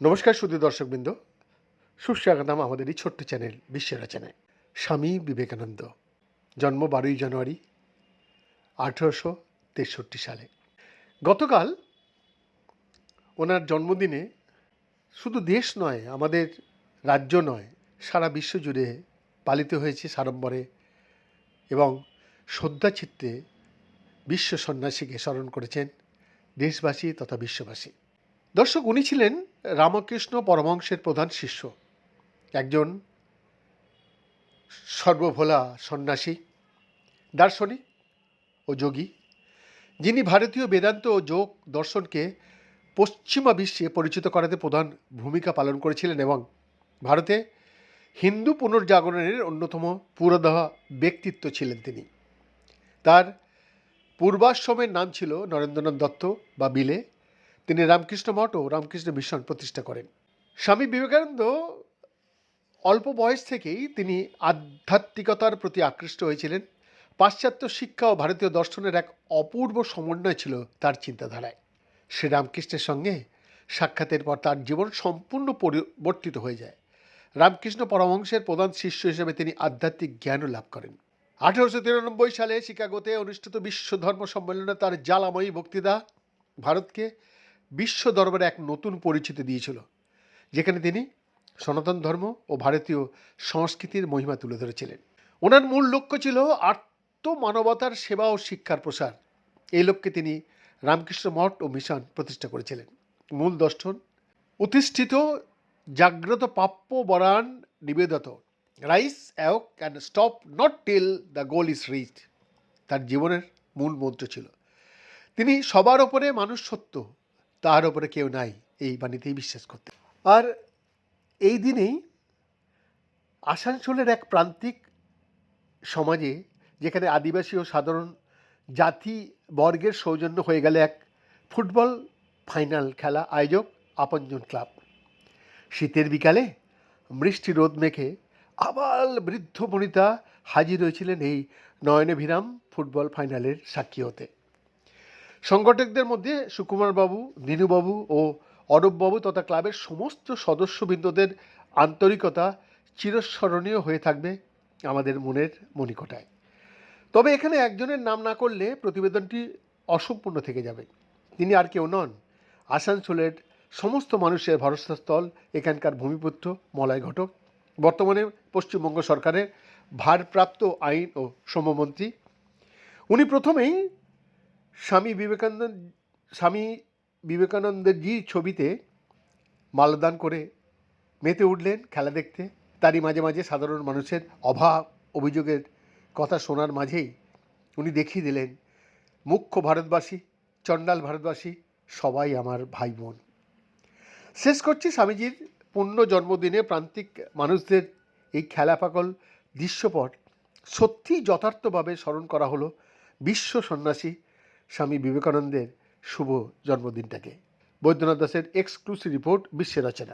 নমস্কার সুদী দর্শকবৃন্দ। সুস্বাগতম আমাদের এই ছোট্ট চ্যানেল বিশ্বের রচনায়। স্বামী বিবেকানন্দ, জন্ম বারোই জানুয়ারি, আঠেরোশো তেষট্টি সালে। গতকাল ওনার জন্মদিনে শুধু দেশ নয়, আমাদের রাজ্য নয়, সারা বিশ্ব জুড়ে পালিত হয়েছে সাড়ম্বরে এবং শ্রদ্ধাচিত্তে বিশ্ব সন্ন্যাসীকে স্মরণ করেছেন দেশবাসী তথা বিশ্ববাসী। দর্শক, উনি ছিলেন রামকৃষ্ণ পরমহংসের প্রধান শিষ্য। একজন সর্বভোলা সন্ন্যাসী, দার্শনিক ও যোগী। যিনি ভারতীয় বেদান্ত ও যোগ দর্শনকে পশ্চিমা বিশ্বে পরিচিত করাতে প্রধান ভূমিকা পালন করেছিলেন এবং ভারতে হিন্দু পুনর্জাগরণের অন্যতম পুরোদহ ব্যক্তিত্ব ছিলেন তিনি। তার পূর্বাশ্রমের নাম ছিল নরেন্দ্রনাথ দত্ত বা বিলে। তিনি রামকৃষ্ণ মঠ ও রামকৃষ্ণ মিশন প্রতিষ্ঠা করেন। স্বামী বিবেকানন্দ অল্প বয়স থেকেই তিনি আধ্যাত্মিকতার প্রতি আকৃষ্ট হয়েছিলেন। পাশ্চাত্য শিক্ষা ও ভারতীয় দর্শনের এক অপূর্ব সমন্বয় ছিল তার চিন্তাধারায়। শ্রী রামকৃষ্ণের সঙ্গে সাক্ষাতের পর তার জীবন সম্পূর্ণ পরিবর্তিত হয়ে যায়। রামকৃষ্ণ পরমহংসের প্রধান শিষ্য হিসেবে তিনি আধ্যাত্মিক জ্ঞানও লাভ করেন। আঠারোশো তিরানব্বই সালে শিকাগোতে অনুষ্ঠিত বিশ্ব ধর্ম সম্মেলনে তার জ্বালাময়ী বক্তৃতা ভারতকে বিশ্ব দরবারে এক নতুন পরিচিতি দিয়েছিল, যেখানে তিনি সনাতন ধর্ম ও ভারতীয় সংস্কৃতির মহিমা তুলে ধরেছিলেন। ওনার মূল লক্ষ্য ছিল আত্মমানবতার সেবা ও শিক্ষার প্রসার। এই লক্ষ্যে তিনি রামকৃষ্ণ মঠ ও মিশন প্রতিষ্ঠা করেছিলেন। মূল দর্শন, অধিষ্ঠিত জাগ্রত প্রাপ্য বরান নিবেদত arise, awake and stop not till the goal is reached তার জীবনের মূল মন্ত্র ছিল। তিনি সবার ওপরে মানুষ সত্য তার ওপরে কেউ নাই, এই বাণীতেই বিশ্বাস করতেন। আর এই দিনেই আসানসোলের এক প্রান্তিক সমাজে, যেখানে আদিবাসী ও সাধারণ জাতি বর্গের সৌজন্য হয়ে গেলে এক ফুটবল ফাইনাল খেলা আয়োজক আপনজন ক্লাব। শীতের বিকালে বৃষ্টি রোদ মেখে আবাল বৃদ্ধ বনিতা হাজির হয়েছিলেন এই নয়নভিরাম ফুটবল ফাইনালের সাক্ষী হতে। সংগঠকদের মধ্যে সুকুমারবাবু দিনুবাবু ও অরূপবাবু তথা ক্লাবের সমস্ত সদস্যবৃন্দদের আন্তরিকতা চিরস্মরণীয় হয়ে থাকবে আমাদের মনের মণিকোটায়। তবে এখানে একজনের নাম না করলে প্রতিবেদনটি অসম্পূর্ণ থেকে যাবে। তিনি আর কেউ নন। আসানসোলের সমস্ত মানুষের ভরসাস্থল এখানকার ভূমিপুত্র, মলয় ঘটক। বর্তমানে পশ্চিমবঙ্গ সরকারের ভারপ্রাপ্ত আইন ও শ্রমমন্ত্রী। উনি প্রথমেই স্বামী বিবেকানন্দ, স্বামী বিবেকানন্দের জি ছবিতে মালদান করে মেতে উঠলেন খেলা দেখতে। তারই মাঝে মাঝে সাধারণ মানুষের অভাব, অভিযোগের কথা শোনার মাঝেই উনি দেখিয়ে দিলেন, মুখ্য ভারতবাসী, চণ্ডাল ভারতবাসী, সবাই আমার ভাই বোন। শেষ করছি স্বামীজির পূর্ণ জন্মদিনে প্রান্তিক মানুষদের এই খেলা পাগল দৃশ্যপট সত্যিই যথার্থভাবে স্মরণ করা হলো বিশ্ব সন্ন্যাসী স্বামী বিবেকানন্দের শুভ জন্মদিনটাকে। বৈদ্যনাথ দাসের এক্সক্লুসিভ রিপোর্ট বিশ্বের রচনা।